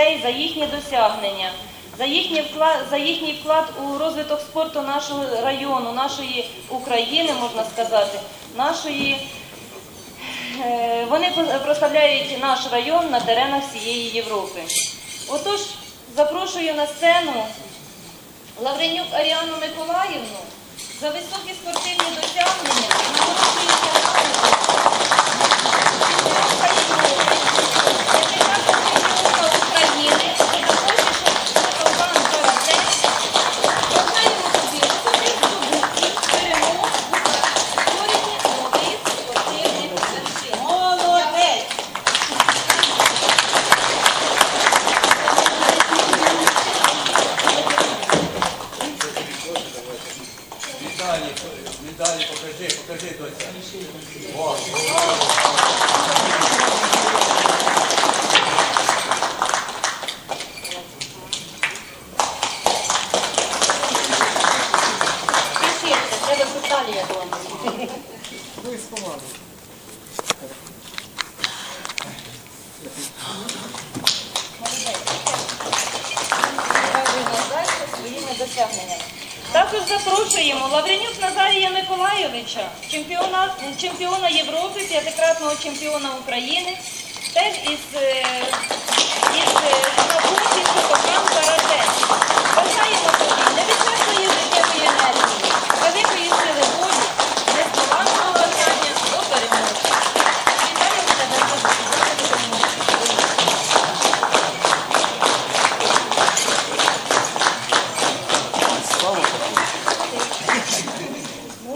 дітей за їхні досягнення, за їхній вклад, за їхній вклад у розвиток спорту нашого району, нашої України, можна сказати, нашої. Е, Вони прославляють наш район на теренах всієї Європи. Отож, запрошую на сцену Лавренюк Аріану Миколаївну за високі спортивні досягнення. Покажи, покажи доця. О, треба писали, я думаю. своїми досягненнями. Також запрошуємо Лавренюк Назарія Миколайовича, чемпіона, чемпіона Європи, п'ятикратного чемпіона України, теж із, е,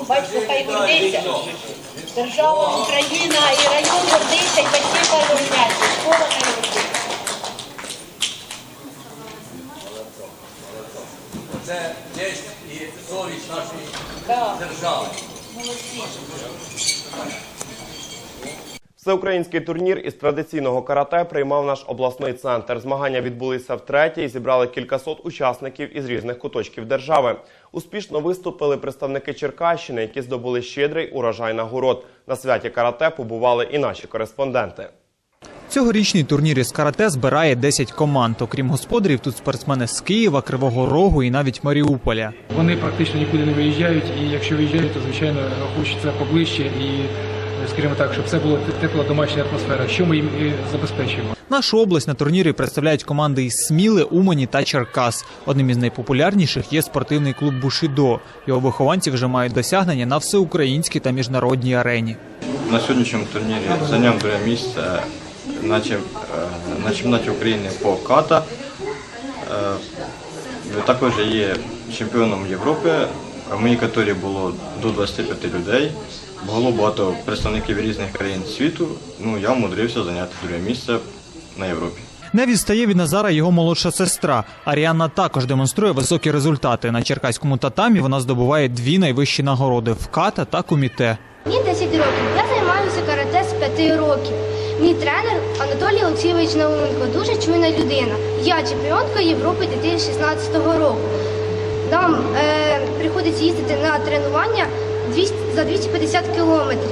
батько хай гордиться. Держава Україна і район гордиться, і батьки хай гордяться. Школа хай гордиться. це честь і совість нашої держави. держави. Всеукраїнський турнір із традиційного карате приймав наш обласний центр. Змагання відбулися втретє і зібрали кількасот учасників із різних куточків держави. Успішно виступили представники Черкащини, які здобули щедрий урожай нагород. На святі карате побували і наші кореспонденти. Цьогорічний турнір із карате збирає 10 команд. Окрім господарів, тут спортсмени з Києва, Кривого Рогу і навіть Маріуполя. Вони практично нікуди не виїжджають, і якщо виїжджають, то звичайно хочеться поближче і, скажімо так, щоб це була тепла домашня атмосфера, що ми їм і забезпечуємо. Нашу область на турнірі представляють команди із Сміли, Умані та Черкас. Одним із найпопулярніших є спортивний клуб Бушидо. Його вихованці вже мають досягнення на всеукраїнській та міжнародній арені. На сьогоднішньому турнірі зайняв друге місце на, е, на чемпіонаті України по ката. Е, Також є чемпіоном Європи. В моїй категорії було до 25 людей. Було багато представників різних країн світу. Ну, я умудрився зайняти друге місце на Європі. Не відстає від Назара його молодша сестра. Аріанна також демонструє високі результати. На черкаському татамі вона здобуває дві найвищі нагороди в ката та куміте. Мені 10 років. Я займаюся карате з 5 років. Мій тренер Анатолій Олексійович Науменко дуже чуйна людина. Я чемпіонка Європи 2016 року. Нам е, приходиться їздити на тренування 200, за 250 кілометрів.